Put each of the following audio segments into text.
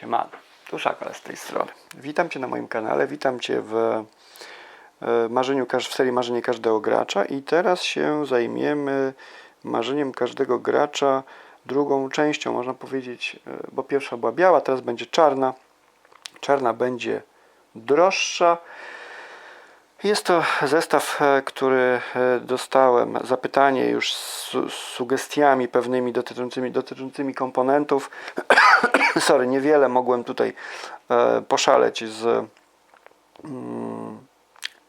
Siemano, tu Szakal z tej strony. Witam Cię na moim kanale, witam Cię w, e, marzeniu, w serii Marzenie Każdego Gracza i teraz się zajmiemy marzeniem każdego gracza drugą częścią, można powiedzieć, e, bo pierwsza była biała, teraz będzie czarna. Czarna będzie droższa. Jest to zestaw, e, który dostałem, zapytanie już z su- sugestiami pewnymi dotyczącymi, dotyczącymi komponentów. Sorry, niewiele mogłem tutaj e, poszaleć z, mm,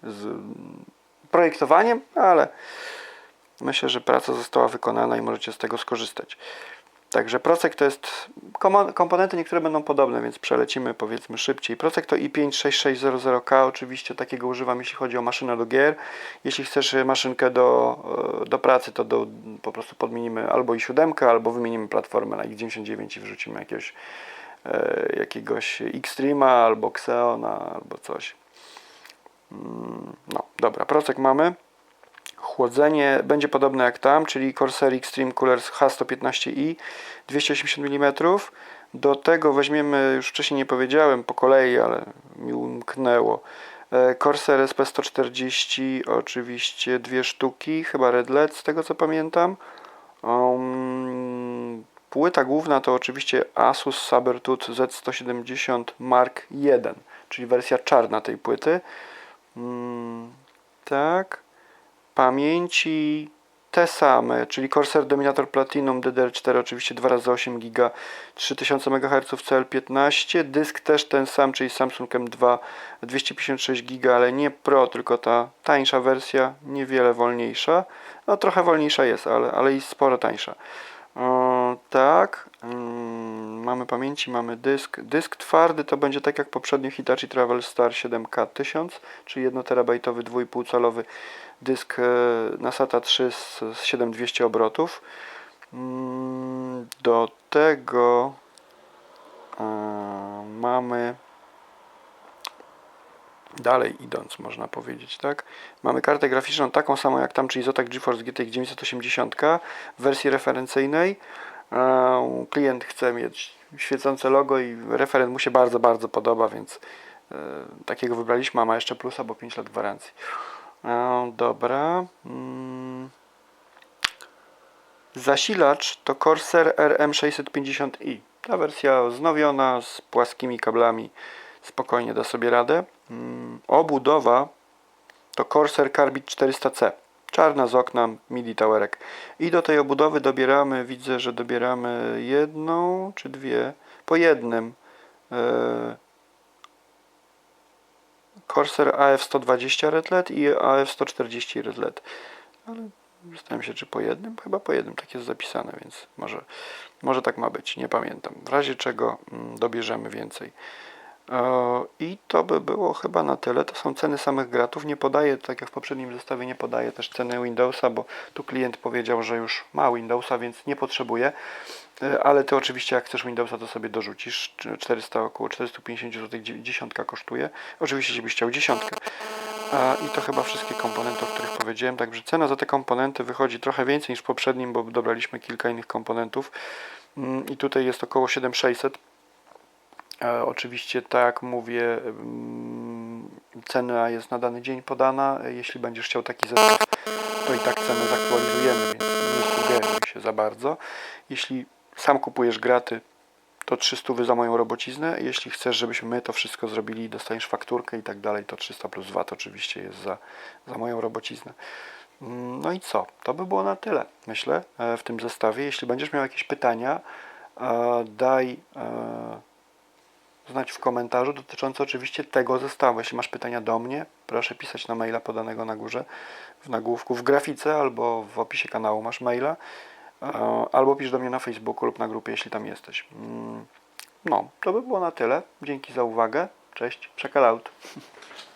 z projektowaniem, ale myślę, że praca została wykonana i możecie z tego skorzystać. Także procek to jest, komponenty niektóre będą podobne, więc przelecimy powiedzmy szybciej. Procek to i56600K, oczywiście takiego używam jeśli chodzi o maszynę do gier. Jeśli chcesz maszynkę do, e, do pracy, to do, po prostu podmienimy albo i7, albo wymienimy platformę na x99 i wrzucimy jakiegoś, e, jakiegoś Xtrema, albo Xeona, albo coś. Mm, No, dobra, procek mamy. Chłodzenie będzie podobne jak tam, czyli Corsair Extreme Coolers H115i 280 mm. Do tego weźmiemy, już wcześniej nie powiedziałem po kolei, ale mi umknęło. e, Corsair SP140, oczywiście dwie sztuki, chyba Red LED z tego co pamiętam. Um, płyta główna to oczywiście Asus Sabertooth Z170 Mark I, czyli wersja czarna tej płyty. Mm, tak pamięci te same, czyli Corsair Dominator Platinum DDR4 oczywiście 2x8 GB 3000 MHz CL15, dysk też ten sam, czyli Samsung M2 256 GB, ale nie Pro, tylko ta tańsza wersja, niewiele wolniejsza, no trochę wolniejsza jest, ale, ale i sporo tańsza. O, tak, mm, mamy pamięci, mamy dysk. Dysk twardy to będzie tak jak poprzednio Hitachi Travel Star 7K 1000, czyli 1 terabajtowy 2,5 calowy dysk e, na SATA 3 z, z 7200 obrotów. Mm, Do tego e, mamy dalej idąc, można powiedzieć, tak? Mamy kartę graficzną taką samą jak tam, czyli Zotac GeForce GTX 980 w wersji referencyjnej. E, Klient chce mieć świecące logo i referent mu się bardzo, bardzo podoba, więc e, takiego wybraliśmy, a ma jeszcze plusa, bo 5 lat gwarancji. E, Dobra. Mm. Zasilacz to Corsair RM650i. Ta wersja znowiona z płaskimi kablami spokojnie da sobie radę. Obudowa to Corsair Carbide 400C. Czarna z okna MIDI towerek. I do tej obudowy dobieramy, widzę, że dobieramy jedną czy dwie, po jednym e, Corsair AF120 Red LED i AF140 Red LED. Ale zastanawiam się, czy po jednym? Chyba po jednym, tak jest zapisane, więc może, może tak ma być, nie pamiętam. W razie czego mm, dobierzemy więcej. E, I to by było chyba na tyle. To są ceny samych gratów. Nie podaję, tak jak w poprzednim zestawie, nie podaję też ceny Windowsa, bo tu klient powiedział, że już ma Windowsa, więc nie potrzebuje. E, Ale ty oczywiście, jak chcesz Windowsa, to sobie dorzucisz. 400, około 450 zł dziesiątka kosztuje. Oczywiście, jeśli byś chciał dziesiątkę. A, I to chyba wszystkie komponenty, o których powiedziałem. Także cena za te komponenty wychodzi trochę więcej niż w poprzednim, bo dobraliśmy kilka innych komponentów. Mm, I tutaj jest około 7600. E, oczywiście, tak jak mówię, mm, cena jest na dany dzień podana. Jeśli będziesz chciał taki zestaw, to i tak cenę zaktualizujemy, więc nie sugeruj się za bardzo. Jeśli sam kupujesz graty, to 300 za moją robociznę. Jeśli chcesz, żebyśmy my to wszystko zrobili dostaniesz fakturkę i tak dalej, to 300 plus VAT oczywiście jest za, za moją robociznę. Mm, No i co? To by było na tyle, myślę, e, w tym zestawie. Jeśli będziesz miał jakieś pytania, e, daj znać w komentarzu dotyczące oczywiście tego zestawu. Jeśli masz pytania do mnie, proszę pisać na maila podanego na górze w nagłówku, w grafice albo w opisie kanału masz maila, albo pisz do mnie na Facebooku lub na grupie, jeśli tam jesteś. Mm, No, to by było na tyle. Dzięki za uwagę. Cześć, out.